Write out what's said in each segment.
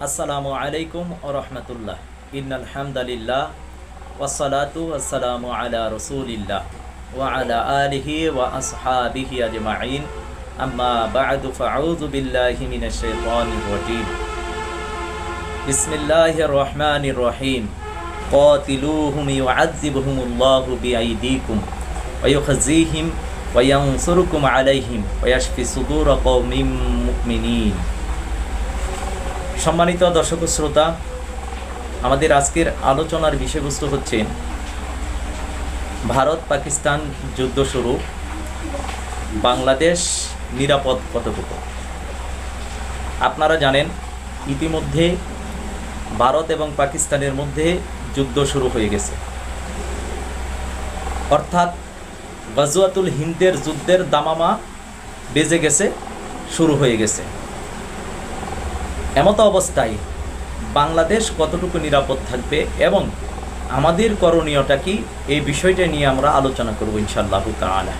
আসসালামু আলাইকুম ও রহমতুল্লাহ ইন্নাল হামদালিল্লাহ ওয়াসালাতু আসসালামু আলা রসুলিল্লাহ ওয়া আলা আলিহি ওয়া আসহাবিহি আজমাইন আম্মা বা'দু ফাউযু বিল্লাহি মিনাশ শাইতানির রাজীম বিসমিল্লাহির রহমানির রহিম قاتلوهم يعذبهم الله بأيديكم ويخزيهم وينصركم عليهم ويشفي صدور قوم مؤمنين সম্মানিত দর্শক শ্রোতা, আমাদের আজকের আলোচনার বিষয়বস্তু হচ্ছে ভারত পাকিস্তান যুদ্ধ শুরু, বাংলাদেশ নিরাপদ কতটুকু? আপনারা জানেন, ইতিমধ্যে ভারত এবং পাকিস্তানের মধ্যে যুদ্ধ শুরু হয়ে গেছে। অর্থাৎ গজওয়াতুল হিন্দের যুদ্ধের দামামা বেজে গেছে, শুরু হয়ে গেছে। এমতো অবস্থায় বাংলাদেশ কতটুকু নিরাপদ থাকবে এবং আমাদের করণীয়টা কি, এই বিষয়টা নিয়ে আমরা আলোচনা করব ইনশাআল্লাহ তাআলা।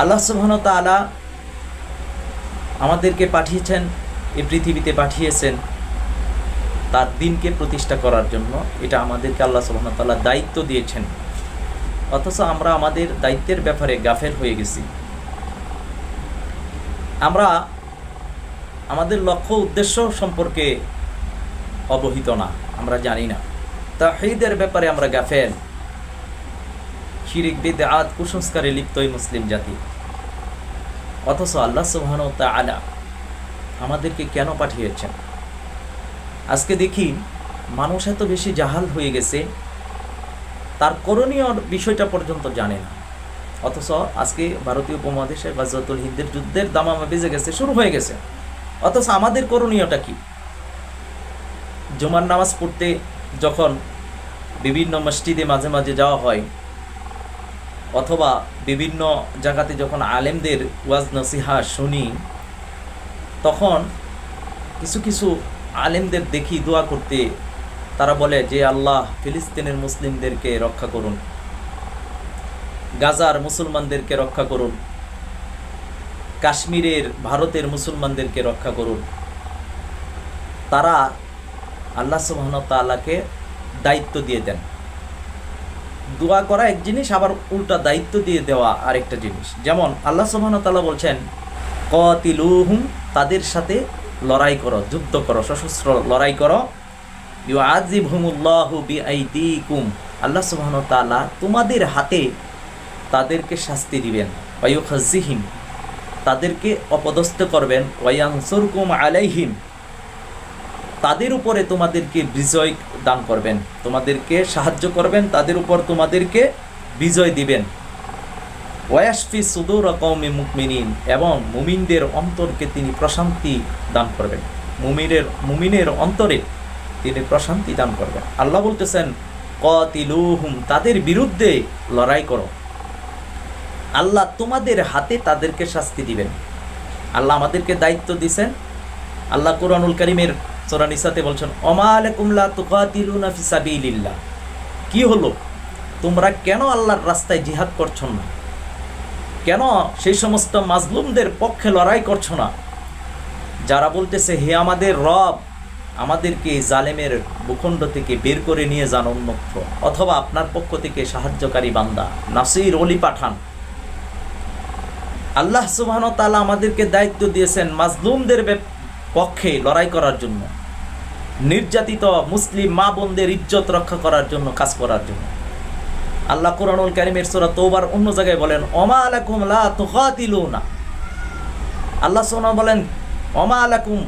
আল্লাহ সুবহান তাআলা আমাদেরকে পাঠিয়েছেন, এই পৃথিবীতে পাঠিয়েছেন তার দিনকে প্রতিষ্ঠা করার জন্য। এটা আমাদেরকে আল্লাহ সুবহান তাআলা দায়িত্ব দিয়েছেন। অথচ আমরা আমাদের দায়িত্বের ব্যাপারে গাফের হয়ে গেছি। আমরা আমাদের লক্ষ্য উদ্দেশ্য সম্পর্কে অবহিত না, আমরা জানি না। তাহিদের ব্যাপারে আমরা গাফেল। শিরিক বিদে আদ কুসংস্কারে লিপ্ত এই মুসলিম জাতি। অথচ আল্লাহ সুবহান আলা আমাদেরকে কেন পাঠিয়েছেন? আজকে দেখি মানুষ এত বেশি জাহাল হয়ে গেছে, তার করণীয় বিষয়টা পর্যন্ত জানে না। অথচ আজকে ভারতীয় উপমহাদেশে গাজওয়াতুল হিন্দের যুদ্ধের দামামা বেজে গেছে, শুরু হয়ে গেছে। অথচ আমাদের করণীয়টা কি? জুমার নামাজ পড়তে যখন বিভিন্ন মসজিদে মাঝে মাঝে যাওয়া হয়, অথবা বিভিন্ন জায়গাতে যখন আলেমদের ওয়াজ নসিহা শুনি, তখন কিছু কিছু আলেমদের দেখি দোয়া করতে। তারা বলে যে, আল্লাহ ফিলিস্তিনের মুসলিমদেরকে রক্ষা করুন। গাজার মুসলমানদেরকে রক্ষা করুন। কাশ্মীরের ভারতের মুসলমানদেরকে রক্ষা করুন। তারা আল্লাহ সুবাহন তাল্লাহকে দায়িত্ব দিয়ে দেন। দোয়া করা এক জিনিস, আবার উল্টা দায়িত্ব দিয়ে দেওয়া আরেকটা জিনিস। যেমন আল্লাহ সুবাহন তাল্লাহ বলছেন, কতিলুহুম, তাদের সাথে লড়াই করো, যুদ্ধ করো, সশস্ত্র লড়াই করো। ইউ আজিব হুমুল্লাহু বিআইদিকুম। আল্লাহ সুবহান তাআলা তোমাদের হাতে তাদেরকে শাস্তি দিবেন। ওয়ায়ুখাজিহিম তাদেরকে অপদস্থ করবেন। ওয়ায়ানসুরকুম আলাইহিম। তাদের উপরে তোমাদেরকে বিজয় দান করবেন। তোমাদেরকে সাহায্য করবেন, তাদের উপর তোমাদেরকে বিজয় দিবেন। ওয়াসফি সুদুর কৌমি মুকমিনিন এবং মুমিনদের অন্তরকে তিনি প্রশান্তি দান করবেন। মুমিনের মুমিনের অন্তরে তিনি প্রশান্তি দান করবেন। আল্লাহ বলতেছেন, কতিলুহুম, তাদের বিরুদ্ধে লড়াই করো। আল্লাহ তোমাদের হাতে তাদেরকে শাস্তি দিবেন। আল্লাহ আমাদেরকে দায়িত্ব দিছেন। আল্লাহ কোরআনুল করিমের সোরানিসাতে বলছেন অমাল কুমলা ফিসাবিলিল্লাহ কি হলো? তোমরা কেন আল্লাহর রাস্তায় জিহাদ করছ না? কেন সেই সমস্ত মাজলুমদের পক্ষে লড়াই করছ না? যারা বলতেছে, হে আমাদের রব, আমাদেরকে এই জালেমের ভূখণ্ড থেকে বের করে নিয়ে যান উন্মুক্ত অথবা, আপনার পক্ষ থেকে সাহায্যকারী বান্দা, নাসির অলি পাঠান। আল্লাহ সুবাহ তালা আমাদেরকে দায়িত্ব দিয়েছেন মাজলুমদের পক্ষে লড়াই করার জন্য। নির্যাতিত মুসলিম মা বোনদের ইজ্জত রক্ষা করার জন্য, কাজ করার জন্য। আল্লাহ কোরআনুল কারিমের সোরা তোবার অন্য জায়গায় বলেন অমা আলাকুম লা আল্লাহ সোনা বলেন অমা আলাকুম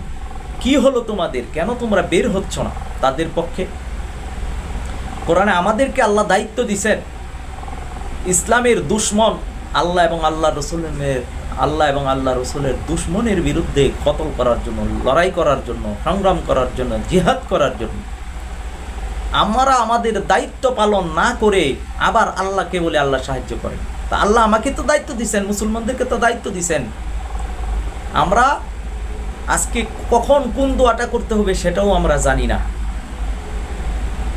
কি হলো তোমাদের? কেন তোমরা বের হচ্ছ না তাদের পক্ষে? কোরআনে আমাদেরকে আল্লাহ দায়িত্ব দিছেন ইসলামের দুশ্মন আল্লাহ এবং আল্লাহ রসুলের আল্লাহ এবং আল্লাহ রসুলের দুশ্মনের বিরুদ্ধে কতল করার জন্য, লড়াই করার জন্য, সংগ্রাম করার জন্য, জিহাদ করার জন্য। আমরা আমাদের দায়িত্ব পালন না করে আবার আল্লাহকে বলে আল্লাহ সাহায্য করেন। তা আল্লাহ আমাকে তো দায়িত্ব দিছেন, মুসলমানদেরকে তো দায়িত্ব দিছেন। আমরা আজকে কখন কোন দোয়াটা করতে হবে সেটাও আমরা জানি না।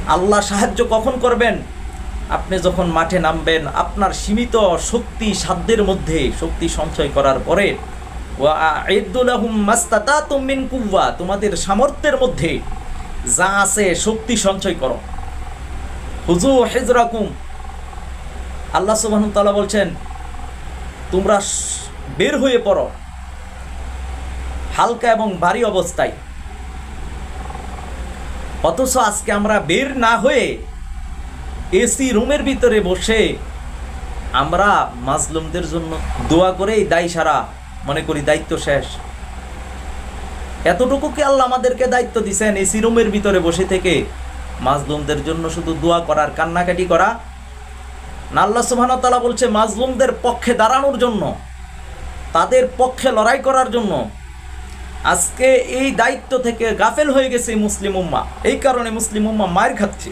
আল্লাহ সাহায্য কখন করবেন? আপনি যখন মাঠে নামবেন, আপনার সীমিত শক্তি সাধ্যের মধ্যে শক্তি সঞ্চয় করার পরে মিন তোমাদের সামর্থ্যের মধ্যে যা আছে শক্তি সঞ্চয় করো। হুজু হিজরাকুম আল্লাহ সুবহানাহু তাআলা বলছেন, তোমরা বের হয়ে পড়ো, হালকা এবং ভারী অবস্থায়। অথচ আজকে আমরা বের না হয়ে এসি রুমের ভিতরে বসে আমরা মাজলুমদের জন্য দোয়া করেই দায়ী সারা, মনে করি দায়িত্ব শেষ। এতটুকু কি আল্লাহ আমাদেরকে দায়িত্ব দিছেন এসি রুমের ভিতরে বসে থেকে? মাজলুমদের জন্য শুধু দোয়া করার কান্নাকাটি করা? না, আল্লাহ ওয়া বলছে, মাজলুমদের পক্ষে দাঁড়ানোর জন্য, তাদের পক্ষে লড়াই করার জন্য। আজকে এই দায়িত্ব থেকে গাফেল হয়ে গেছে মুসলিম উম্মা। এই কারণে মুসলিম উম্মা মায়ের খাচ্ছে।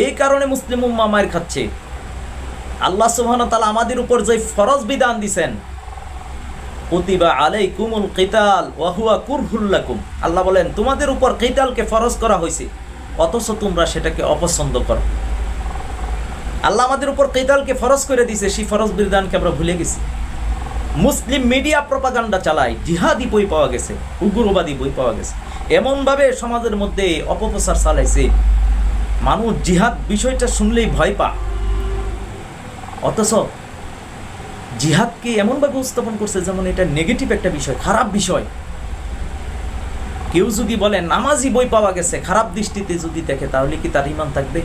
এই কারণে মুসলিম উম্মা মায়ের খাচ্ছে। আল্লাহ সুবহানাহু ওয়া তাআলা আমাদের উপর যে ফরজ বিধান দিছেন, কুতিবা আলাইকুমুল কিতাল ওয়া হুয়া কুরহুল লাকুম। আল্লাহ বলেন, তোমাদের উপর কিতালকে ফরজ করা হয়েছে, অথচ তোমরা সেটাকে অপছন্দ করো। আল্লাহ আমাদের উপর কিতালকে ফরজ করে দিয়েছে, সেই ফরজ বিধানকে আমরা ভুলে গেছি। মুসলিম মিডিয়া প্রপাগান্ডা চালায়, জিহাদি বই পাওয়া গেছে, উগ্রবাদী বই পাওয়া গেছে। এমনভাবে সমাজের মধ্যে অপপ্রচার চালাইছে মানুষ জিহাদ বিষয়টা শুনলেই ভয় পা অথচ জিহাদকে এমনভাবে উপস্থাপন করছে যেমন এটা নেগেটিভ একটা বিষয়, খারাপ বিষয়? কেউ যদি বলে, নামাজি বই পাওয়া গেছে, খারাপ দৃষ্টিতে যদি দেখে, তাহলে কি তার ইমান থাকবে?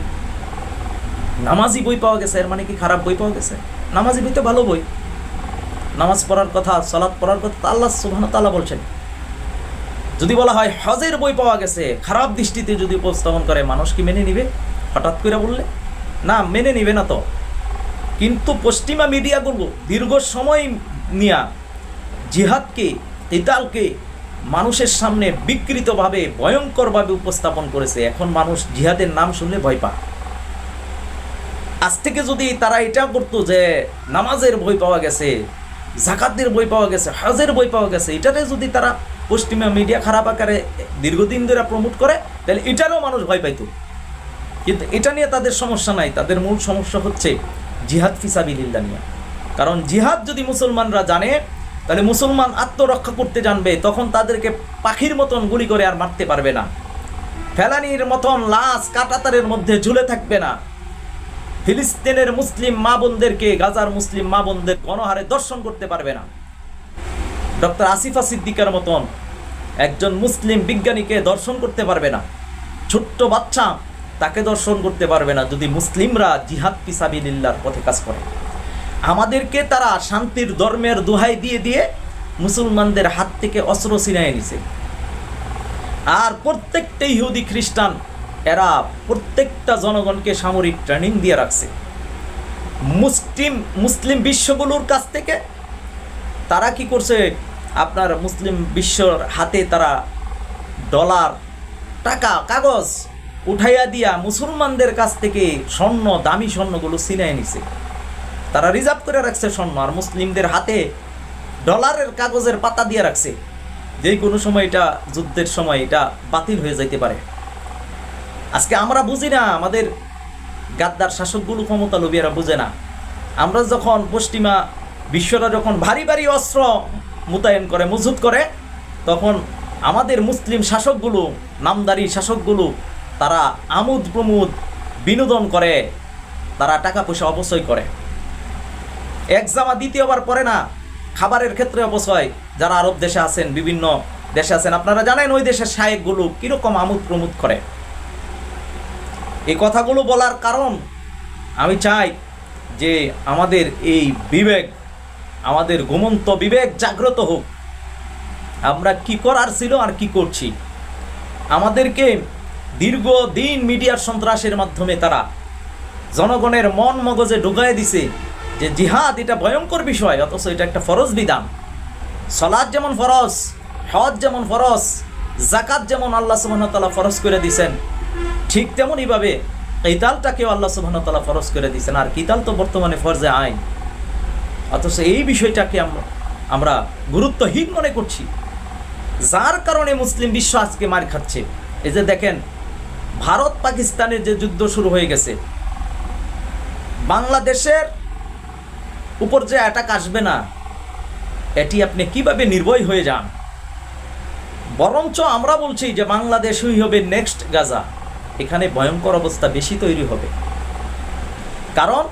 নামাজি বই পাওয়া গেছে, এর মানে কি খারাপ বই পাওয়া গেছে? নামাজি বই তো ভালো বই। নামাজ পড়ার কথা সালাদ পড়ার কথা আল্লাহ সুবহান তাআলা বলছেন। যদি বলা হয় হজের বই পাওয়া গেছে, খারাপ দৃষ্টিতে যদি উপস্থাপন করে, মানুষ কি মেনে নিবে? হঠাৎ করে বললে, না, মেনে নিবে না তো। কিন্তু পশ্চিমা মিডিয়াগুলো দীর্ঘ সময় নিয়া জিহাদকে, ইতালকে মানুষের সামনে বিকৃতভাবে, ভয়ঙ্করভাবে উপস্থাপন করেছে। এখন মানুষ জিহাদের নাম শুনলে ভয় পায়। আজ থেকে যদি তারা এটা করতো যে, নামাজের বই পাওয়া গেছে, জাকাতের বই পাওয়া গেছে, হজের বই পাওয়া গেছে, এটাতে যদি তারা পশ্চিমা মিডিয়া খারাপ আকারে দীর্ঘদিন ধরে প্রমোট করে, তাহলে এটারও মানুষ ভয় পাইতো। কিন্তু এটা নিয়ে তাদের সমস্যা নাই, তাদের মূল সমস্যা হচ্ছে জিহাদ ফিসাবিল্লা নিয়ে। কারণ জিহাদ যদি মুসলমানরা জানে, তাহলে মুসলমান আত্মরক্ষা করতে জানবে, তখন তাদেরকে পাখির মতন গুলি করে আর মারতে পারবে না। ফেলানির মতন লাশ কাটাতারের মধ্যে ঝুলে থাকবে না। ফিলিস্তিনের মুসলিম মা বোনদেরকে, গাজার মুসলিম মা বোনদের গণহারে দর্শন করতে পারবে না। ডক্টর আসিফা সিদ্দিকার মতন একজন মুসলিম বিজ্ঞানীকে দর্শন করতে পারবে না। ছোট্ট বাচ্চা তাকে দর্শন করতে পারবে না যদি মুসলিমরা জিহাদ পিসাবিল্লার পথে কাজ করে। আমাদেরকে তারা শান্তির ধর্মের দোহাই দিয়ে দিয়ে মুসলমানদের হাত থেকে অস্ত্র ছিনায় নিছে। আর প্রত্যেকটা ইহুদি খ্রিস্টান, এরা প্রত্যেকটা জনগণকে সামরিক ট্রেনিং দিয়ে রাখছে। মুসলিম মুসলিম বিশ্বগুলোর কাছ থেকে তারা কি করছে? আপনার মুসলিম বিশ্বর হাতে তারা ডলার, টাকা, কাগজ উঠাইয়া দিয়া মুসলমানদের কাছ থেকে স্বর্ণ, দামি স্বর্ণগুলো ছিনায় নিছে। তারা রিজার্ভ করে রাখছে স্বর্ণ আর মুসলিমদের হাতে ডলারের কাগজের পাতা দিয়ে রাখছে। যে কোনো সময় এটা যুদ্ধের সময় এটা বাতিল হয়ে যাইতে পারে। আজকে আমরা বুঝি না, আমাদের গাদ্দার শাসকগুলো ক্ষমতা লোভী এরা বুঝে না। আমরা যখন পশ্চিমা বিশ্বরা যখন ভারী ভারী অস্ত্র মোতায়েন করে মজুত করে, তখন আমাদের মুসলিম শাসকগুলো, নামদারি শাসকগুলো, তারা আমোদ প্রমোদ বিনোদন করে, তারা টাকা পয়সা অপচয় করে। এক জামা দ্বিতীয়বার পরে না, খাবারের ক্ষেত্রে অপচয়, যারা আরব দেশে আছেন, বিভিন্ন দেশে আছেন, আপনারা জানেন ওই দেশের শায়েকগুলো কীরকম আমোদ প্রমোদ করে। এই কথাগুলো বলার কারণ আমি চাই যে আমাদের এই বিবেক আমাদের ঘুমন্ত বিবেক জাগ্রত হোক। আমরা কি করার ছিল আর কি করছি? আমাদেরকে দীর্ঘদিন মিডিয়ার সন্ত্রাসের মাধ্যমে তারা জনগণের মন মগজে ঢুকাই দিছে যে জিহাদ এটা ভয়ঙ্কর বিষয়, অথচ এটা একটা ফরজ বিধান। সলাদ যেমন ফরজ, হজ যেমন ফরজ জাকাত যেমন আল্লাহ সুবাহতাল্লাহ ফরজ করে দিছেন, ঠিক তেমনইভাবে কিতালটাকেও আল্লাহ সুবাহতাল্লাহ ফরজ করে দিছেন। আর কিতাল তো বর্তমানে ফরজে আইন। অথচ এই বিষয়টাকে আমরা গুরুত্বহীন মনে করছি। যার কারণে মুসলিম বিশ্ব আজকে মার খাচ্ছে। এই যে দেখেন, ভারত পাকিস্তানের যে যুদ্ধ শুরু হয়ে গেছে, বাংলাদেশের উপর যে অ্যাটাক আসবে না, এটি আপনি কীভাবে নির্ভয় হয়ে যান? বরঞ্চ আমরা বলছি যে বাংলাদেশই হবে নেক্সট গাজা। এখানে ভয়ঙ্কর অবস্থা বেশি তৈরি হবে। কারণ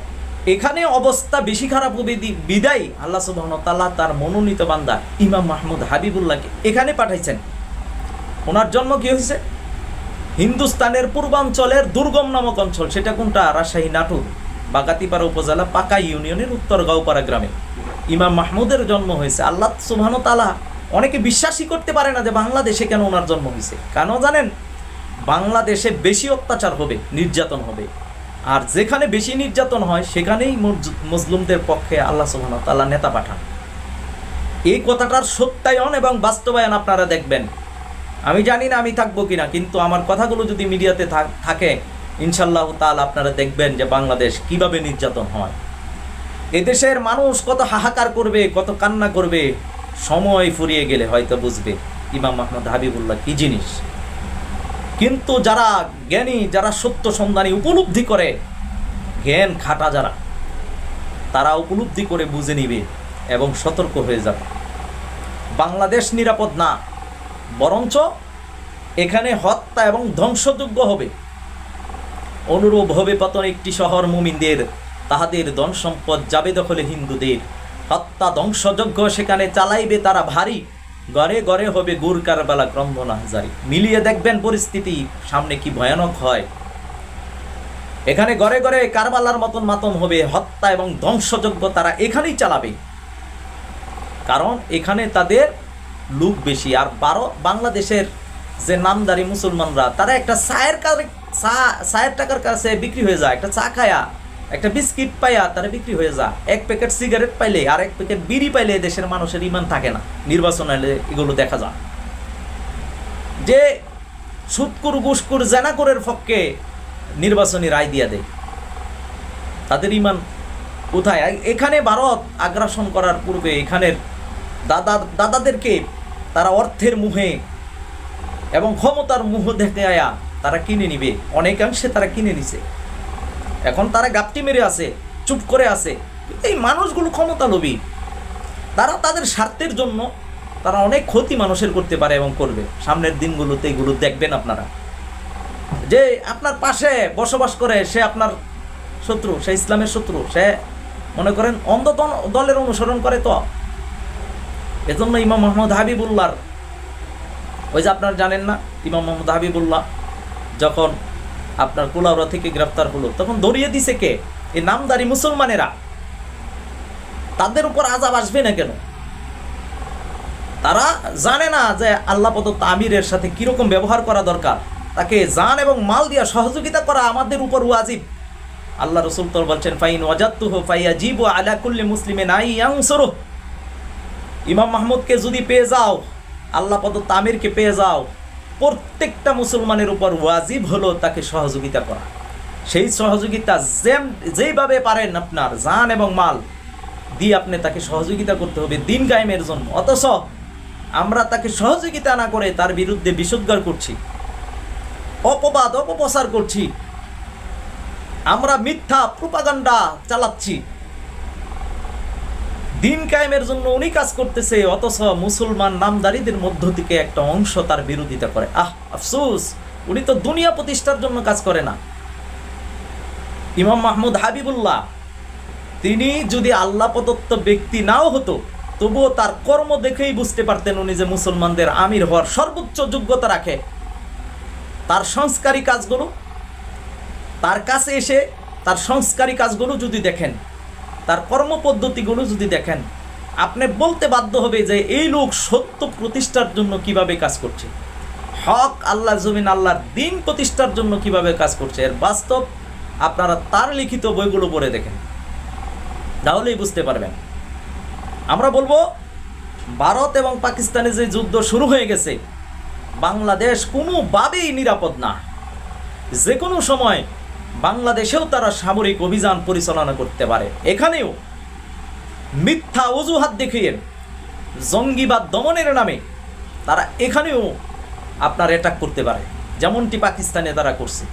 এখানে অবস্থা বেশি খারাপ হবে বিদায় আল্লাহ সুবাহ তাল্লাহ তার মনোনীত বান্দা ইমাম মাহমুদ হাবিবুল্লাহকে এখানে পাঠাইছেন। ওনার জন্ম কি হয়েছে? হিন্দুস্তানের পূর্বাঞ্চলের দুর্গম নামক অঞ্চল। সেটা কোনটা? রাজশাহী, নাটুর, বাগাতিপাড়া উপজেলা, পাকা ইউনিয়নের উত্তর গাঁওপাড়া গ্রামে। ইমাম মাহমুদের জন্ম হয়েছে। আল্লাহ সুবহান তালা অনেকে বিশ্বাসই করতে পারে না যে বাংলাদেশে কেন ওনার জন্ম হয়েছে। কেন জানেন? বাংলাদেশে বেশি অত্যাচার হবে, নির্যাতন হবে। আর যেখানে বেশি নির্যাতন হয়, সেখানেই মজলুমদের পক্ষে আল্লাহ সুবহান তাল্লাহ নেতা পাঠান। এই কথাটার সত্যায়ন এবং বাস্তবায়ন আপনারা দেখবেন। আমি জানি না আমি থাকব কিনা, কিন্তু আমার কথাগুলো যদি মিডিয়াতে থাকে ইনশাল্লাহ তাল আপনারা দেখবেন যে বাংলাদেশ কীভাবে নির্যাতন হয়। এদেশের মানুষ কত হাহাকার করবে, কত কান্না করবে, সময় ফুরিয়ে গেলে হয়তো বুঝবে। ইমাম মাহমুদ হাবিবুল্লাহ কি জিনিস? কিন্তু যারা জ্ঞানী, যারা সত্য সন্ধানী উপলব্ধি করে, জ্ঞান খাটা যারা, তারা উপলব্ধি করে বুঝে নিবে এবং সতর্ক হয়ে যাবে। বাংলাদেশ নিরাপদ না, বরঞ্চ এখানে হত্যা এবং ধ্বংসযোগ্য হবে। অনুরূপ হবে পতন একটি শহর মুমিনদের, তাহাদের ধন সম্পদ যাবে দখলে হিন্দুদের। হত্যা ধ্বংসযজ্ঞ সেখানে চালাইবে তারা ভারী। গড়ে গড়ে হবে গুর কারবালা ক্রন্দনা হাজারি। মিলিয়ে দেখবেন পরিস্থিতি, সামনে কি ভয়ানক হয়। এখানে গড়ে গড়ে কারবালার মতন মাতম হবে, হত্যা এবং ধ্বংসযজ্ঞ তারা এখানেই চালাবে। কারণ এখানে তাদের লুক বেশি, আর বারো বাংলাদেশের যে নামদারি মুসলমানরা, তারা একটা চায়ের চায়ের টাকার কাছে বিক্রি হয়ে যায়, একটা চা খায়া। একটা বিস্কিট পাইয়া তারা বিক্রি হয়ে যা এক প্যাকেট সিগারেট পাইলে আর এক প্যাকেট বিড়ি পাইলে দেশের মানুষের ইমান থাকে না। নির্বাচন হলে এগুলো দেখা যায়। যে সুৎকুর, গুসকুর, জেনাকুরের পক্ষে নির্বাচনী রায় দিয়া দেয়। তাদের ইমান কোথায়? এখানে ভারত আগ্রাসন করার পূর্বে এখানের দাদা, দাদাদেরকে তারা অর্থের মুহে এবং ক্ষমতার মুহ দেখে আয়া তারা কিনে নিবে। অনেকাংশে তারা কিনে নিছে। এখন তারা গাপটি মেরে আছে, চুপ করে আছে। এই মানুষগুলো ক্ষমতা লোভী তারা তাদের স্বার্থের জন্য তারা অনেক ক্ষতি মানুষের করতে পারে এবং করবে। সামনের দিনগুলোতে এগুলো দেখবেন আপনারা। যে আপনার পাশে বসবাস করে, সে আপনার শত্রু, সে ইসলামের শত্রু, সে মনে করেন অন্ধ দলের অনুসরণ করে তো। এজন্য ইমাম মোহাম্মদ হাবিবুল্লাহর ওই যে আপনারা জানেন না, ইমাম মোহাম্মদ হাবিবুল্লাহ যখন আপনার কুলাউরা থেকে গ্রেফতার হলো। তখন ধরিয়ে দিছে কে? এই নামদারি মুসলমানেরা। তাদের উপর আজাব আসবে না কেন? তারা জানে না যে আল্লাহ প্রদত্ত আমিরের সাথে কীরকম ব্যবহার করা দরকার। তাকে জান এবং মাল দিয়া সহযোগিতা করা আমাদের উপর ওয়াজিব। আল্লাহ রসুল তোর বলছেন, ফাইন ওয়াজাত্তুহ ফাইয়া আলা কুল্লি মুসলিমে নাই ইমাম মাহমুদকে যদি পেয়ে যাও, আল্লাহ প্রদত্ত আমিরকে পেয়ে যাও প্রত্যেকটা মুসলমানের উপর ওয়াজিব হলো তাকে সহযোগিতা করা। সেই সহযোগিতা যেম যেইভাবে পারেন আপনার জান এবং মাল দিয়ে আপনি তাকে সহযোগিতা করতে হবে দিন কায়েমের জন্য। অথচ আমরা তাকে সহযোগিতা না করে তার বিরুদ্ধে বিষোদ্গার করছি, অপবাদ, অপপ্রচার করছি। আমরা মিথ্যা প্রোপাগান্ডা চালাচ্ছি। দিন কায়েমের জন্য উনি কাজ করতেছে, অথচ মুসলমান নামদারিদের মধ্য থেকে একটা অংশ তার বিরোধিতা করে। আহ, আফসোস, উনি তো দুনিয়া প্রতিষ্ঠার জন্য কাজ করে না। ইমাম মাহমুদ হাবিবুল্লাহ, তিনি যদি আল্লাহ প্রদত্ত ব্যক্তি নাও হতো, তবুও তার কর্ম দেখেই বুঝতে পারতেন উনি যে মুসলমানদের আমির হওয়ার সর্বোচ্চ যোগ্যতা রাখে। তার সংস্কারী কাজগুলো, তার কাছে এসে তার সংস্কারী কাজগুলো যদি দেখেন তার কর্মপদ্ধতিগুলো যদি দেখেন, আপনি বলতে বাধ্য হবে যে এই লোক সত্য প্রতিষ্ঠার জন্য কীভাবে কাজ করছে। হক আল্লাহ, জমিন আল্লাহর দিন প্রতিষ্ঠার জন্য কীভাবে কাজ করছে। এর বাস্তব আপনারা তার লিখিত বইগুলো পড়ে দেখেন। তাহলেই বুঝতে পারবেন। আমরা বলব, ভারত এবং পাকিস্তানে যে যুদ্ধ শুরু হয়ে গেছে, বাংলাদেশ কোনোভাবেই নিরাপদ না। যে কোনো সময় বাংলাদেশেও তারা সামরিক অভিযান পরিচালনা করতে পারে। এখানেও মিথ্যা অজুহাত দেখিয়ে জঙ্গিবাদ দমনের নামে তারা এখানেও আপনার অ্যাটাক করতে পারে। যেমনটি পাকিস্তানে তারা করছে,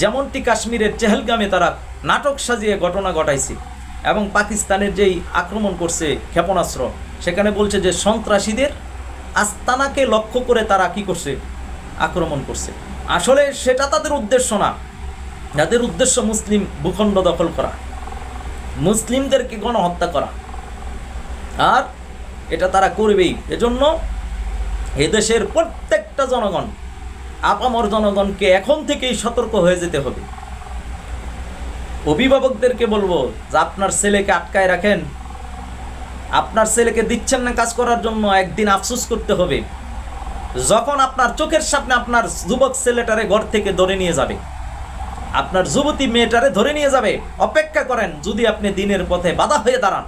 যেমনটি কাশ্মীরের চেহেলগামে তারা নাটক সাজিয়ে ঘটনা ঘটাইছে এবং পাকিস্তানের যেই আক্রমণ করছে ক্ষেপণাস্ত্র, সেখানে বলছে যে সন্ত্রাসীদের আস্তানাকে লক্ষ্য করে তারা কি করছে? আক্রমণ করছে। আসলে সেটা তাদের উদ্দেশ্য না। যাদের উদ্দেশ্য মুসলিম ভূখণ্ড দখল করা, মুসলিমদেরকে গণহত্যা করা। আর এটা তারা করবেই। এজন্য এদেশের প্রত্যেকটা জনগণ, আপামর জনগণকে এখন থেকেই সতর্ক হয়ে যেতে হবে। অভিভাবকদেরকে বলব যে, আপনার ছেলেকে আটকায় রাখেন। আপনার ছেলেকে দিচ্ছেন না কাজ করার জন্য, একদিন আফসোস করতে হবে। যখন আপনার চোখের সামনে আপনার যুবক ছেলেটারে ঘর থেকে ধরে নিয়ে যাবে। আপনার যুবতী মেয়েটারে ধরে নিয়ে যাবে। অপেক্ষা করেন যদি আপনি দিনের পথে বাধা হয়ে দাঁড়ান।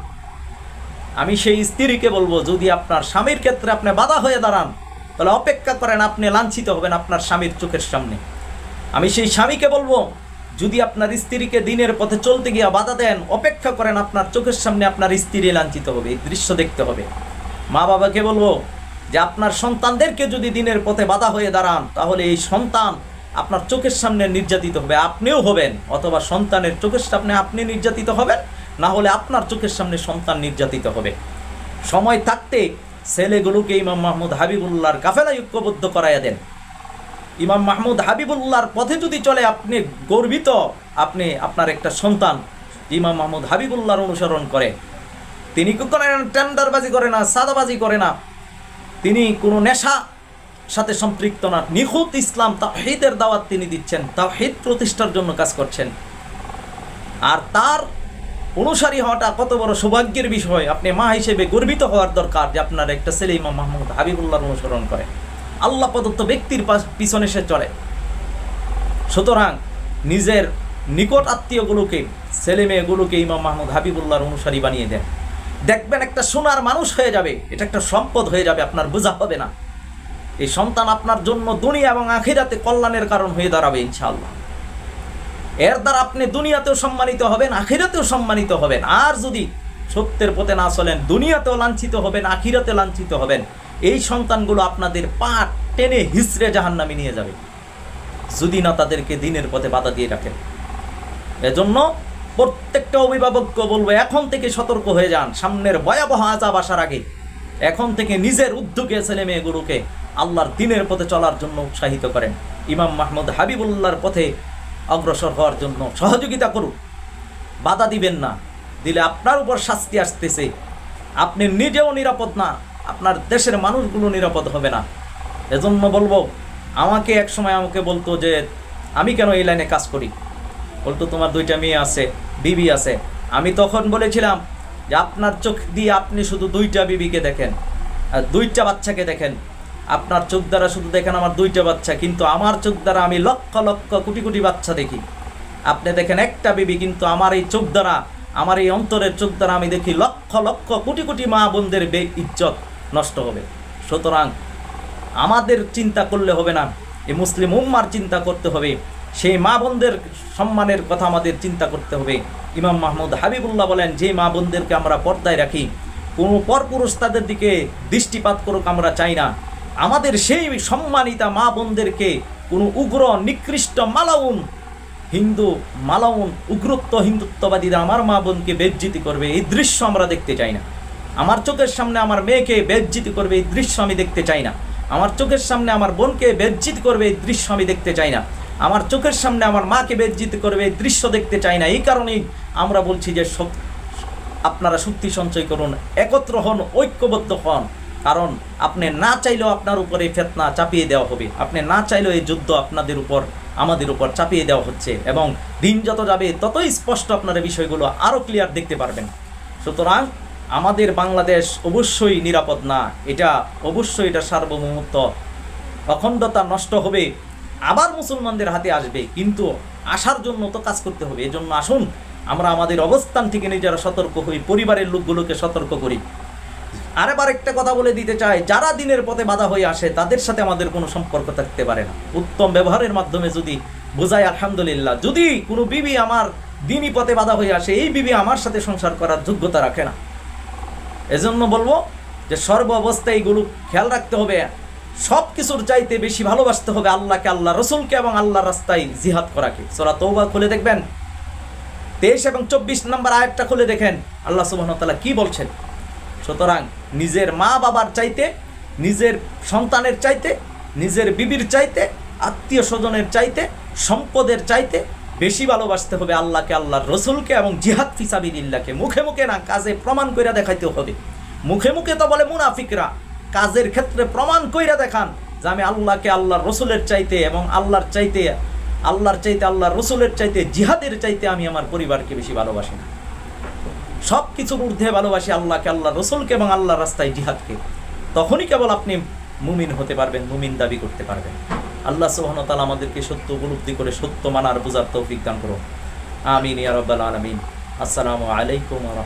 আমি সেই স্ত্রীকে বলব, যদি আপনার স্বামীর ক্ষেত্রে আপনি বাধা হয়ে দাঁড়ান, তাহলে অপেক্ষা করেন আপনি লাঞ্ছিত হবেন আপনার স্বামীর চোখের সামনে। আমি সেই স্বামীকে বলব, যদি আপনার স্ত্রীকে দিনের পথে চলতে গিয়ে বাধা দেন, অপেক্ষা করেন আপনার চোখের সামনে আপনার স্ত্রী লাঞ্ছিত হবে, এই দৃশ্য দেখতে হবে। মা বাবাকে বলব যে, আপনার সন্তানদেরকে যদি দিনের পথে বাধা হয়ে দাঁড়ান, তাহলে এই সন্তান আপনার চোখের সামনে নির্যাতিত হবে, আপনিও হবেন, অথবা সন্তানের চোখের সামনে আপনি নির্যাতিত হবেন, না হলে আপনার চোখের সামনে সন্তান নির্যাতিত হবে। সময় থাকতে ছেলেগুলোকে ইমাম মাহমুদ হাবিবুল্লাহর কাফেলায় ঐক্যবদ্ধ করাইয়া দেন। ইমাম মাহমুদ হাবিবুল্লাহর পথে যদি চলে, আপনি গর্বিত, আপনি, আপনার একটা সন্তান ইমাম মাহমুদ হাবিবুল্লাহর অনুসরণ করে। তিনি কি করে না টেন্ডারবাজি করে না, সাদাবাজি করে না। তিনি কোনো নেশা সাথে সম্পৃক্ত না। নিখুঁত ইসলাম তাহিদের দাওয়াত তিনি দিচ্ছেন তাহিদ প্রতিষ্ঠার জন্য কাজ করছেন। আর তার অনুসারী হওয়াটা কত বড় সৌভাগ্যের বিষয়। আপনি মা হিসেবে গর্বিত হওয়ার দরকার যে আপনার একটা ছেলে ইমাম মাহমুদ হাবিবুল্লাহর অনুসরণ করে। আল্লাহ প্রদত্ত ব্যক্তির পিছনে সে চলে। সুতরাং নিজের নিকট আত্মীয়গুলোকে, ছেলে মেয়েগুলোকে ইমাম মাহমুদ হাবিবুল্লাহর অনুসারী বানিয়ে দেন। দেখবেন একটা সোনার মানুষ হয়ে যাবে, এটা একটা সম্পদ হয়ে যাবে, আপনার বোঝা হবে না। এই সন্তান আপনার জন্য দুনিয়া এবং আখিরাতে কল্যাণের কারণ হয়ে দাঁড়াবে ইনশাআল্লাহ। এর দ্বারা আপনি দুনিয়াতেও সম্মানিত হবেন, আখিরাতেও সম্মানিত হবেন। আর যদি সত্যের পথে না চলেন, দুনিয়াতেও লাঞ্ছিত হবেন, আখিরাতে লাঞ্ছিত হবেন, এই সন্তানগুলো আপনাদের পা টেনে হিসড়ে জাহান্নামে নিয়ে যাবে। যদি না তাদেরকে দিনের পথে বাধা দিয়ে রাখেন। এজন্য প্রত্যেকটা অভিভাবককে বলব, এখন থেকে সতর্ক হয়ে যান। সামনের ভয়াবহ আজাব আসার আগে। এখন থেকে নিজের উদ্যোগে ছেলে মেয়েগুলোকে আল্লাহর দিনের পথে চলার জন্য উৎসাহিত করেন। ইমাম মাহমুদ হাবিবুল্লাহর পথে অগ্রসর হওয়ার জন্য সহযোগিতা করুন। বাধা দিবেন না। দিলে আপনার উপর শাস্তি আসতেছে। আপনি নিজেও নিরাপদ না। আপনার দেশের মানুষগুলো নিরাপদ হবে না। এজন্য বলব, আমাকে এক সময় আমাকে বলতো যে, আমি কেন এই লাইনে কাজ করি? বলতো, তোমার দুইটা মেয়ে আছে, বিবি আছে। আমি তখন বলেছিলাম যে, আপনার চোখ দিয়ে আপনি শুধু দুইটা বিবিকে দেখেন, আর দুইটা বাচ্চাকে দেখেন। আপনার চোখ দ্বারা শুধু দেখেন আমার দুইটা বাচ্চা, কিন্তু আমার চোখ দ্বারা আমি লক্ষ লক্ষ কোটি কোটি বাচ্চা দেখি। আপনি দেখেন একটা বিবি, কিন্তু আমার এই চোখ দ্বারা, আমার এই অন্তরের চোখ দ্বারা আমি দেখি লক্ষ লক্ষ কোটি কোটি মা বোনদের বে ইজ্জত নষ্ট হবে। সুতরাং আমাদের চিন্তা করলে হবে না, এই মুসলিম উম্মার চিন্তা করতে হবে, সেই মা বোনদের সম্মানের কথা আমাদের চিন্তা করতে হবে। ইমাম মাহমুদ হাবিবুল্লাহ বলেন, যে মা বোনদেরকে আমরা পর্দায় রাখি, কোনো পরপুরুষ তাদের দিকে দৃষ্টিপাত করুক আমরা চাই না। আমাদের সেই সম্মানিতা মা বোনদেরকে কোনো উগ্র, নিকৃষ্ট, মালাউন, হিন্দু, মালাউন, উগ্রত্ব, হিন্দুত্ববাদীরা আমার মা বোনকে বেজ্জিতি করবে, এই দৃশ্য আমরা দেখতে চাই না। আমার চোখের সামনে আমার মেয়েকে বেজ্জিতি করবে, এই দৃশ্য আমি দেখতে চাই না। আমার চোখের সামনে আমার বোনকে বেজ্জিত করবে, এই দৃশ্য আমি দেখতে চাই না। আমার চোখের সামনে আমার মাকে বেজ্জিত করবে, এই দৃশ্য দেখতে চাই না। এই কারণেই আমরা বলছি যে আপনারা শক্তি সঞ্চয় করুন, একত্র হন, ঐক্যবদ্ধ হন। কারণ আপনি না চাইলেও আপনার উপরে ফেতনা চাপিয়ে দেওয়া হবে। আপনি না চাইলেও এই যুদ্ধ আপনাদের উপর, আমাদের উপর চাপিয়ে দেওয়া হচ্ছে এবং দিন যত যাবে, ততই স্পষ্ট আপনারা বিষয়গুলো আরও ক্লিয়ার দেখতে পারবেন। সুতরাং আমাদের বাংলাদেশ অবশ্যই নিরাপদ না। এটা অবশ্যই এটা সার্বভৌমত্ব। অখণ্ডতা নষ্ট হবে, আবার মুসলমানদের হাতে আসবে। কিন্তু আসার জন্য তো কাজ করতে হবে। এজন্য আসুন, আমরা আমাদের অবস্থান থেকে নিজেরা সতর্ক হই, পরিবারের লোকগুলোকে সতর্ক করি। আরেবার একটা কথা বলে দিতে চাই, যারা দিনের পথে বাধা হয়ে আসে, তাদের সাথে আমাদের কোনো সম্পর্ক থাকতে পারে না। উত্তম ব্যবহারের মাধ্যমে যদি বোঝাই আলহামদুলিল্লাহ যদি কোনো বিবি আমার দিনই পথে বাধা হয়ে আসে, এই বিবি আমার সাথে সংসার করার যোগ্যতা রাখে না। এজন্য বলব যে সর্ব অবস্থায় এইগুলো খেয়াল রাখতে হবে। সব কিছুর চাইতে বেশি ভালোবাসতে হবে আল্লাহকে, আল্লাহ রসুলকে এবং আল্লাহ রাস্তায় জিহাদ করাকে। সোরা তৌবা খুলে দেখবেন? তেইশ এবং চব্বিশ নম্বর আয়াতটা খুলে দেখেন। আল্লাহ সুবাহ কি বলছেন? সুতরাং নিজের মা বাবার চাইতে, নিজের সন্তানের চাইতে, নিজের বিবির চাইতে, আত্মীয় স্বজনের চাইতে, সম্পদের চাইতে বেশি ভালোবাসতে হবে আল্লাহকে, আল্লাহর রসুলকে এবং জিহাদ ফিসাবিল্লাহকে মুখে মুখে না, কাজে প্রমাণ কইরা দেখাইতে হবে। মুখে মুখে তো বলে মুনাফিকরা, কাজের ক্ষেত্রে প্রমাণ কইরা দেখান যে আমি আল্লাহকে, আল্লাহর রসুলের চাইতে এবং আল্লাহর চাইতে আল্লাহর চাইতে, আল্লাহর রসুলের চাইতে, জিহাদের চাইতে আমি আমার পরিবারকে বেশি ভালোবাসি না। সব কিছুর ঊর্ধ্বে ভালোবাসি আল্লাহকে আল্লাহ রসুলকে এবং আল্লাহ রাস্তায় জিহাদকে। তখনই কেবল আপনি মুমিন হতে পারবেন, মুমিন দাবি করতে পারবেন। আল্লাহ সোহনতাল আমাদেরকে সত্য উপলব্ধি করে, সত্য মানার বোঝার তৌফিক দান করো আমিন ইয়া আলামিন। আসসালামু আলাইকুম ওয়া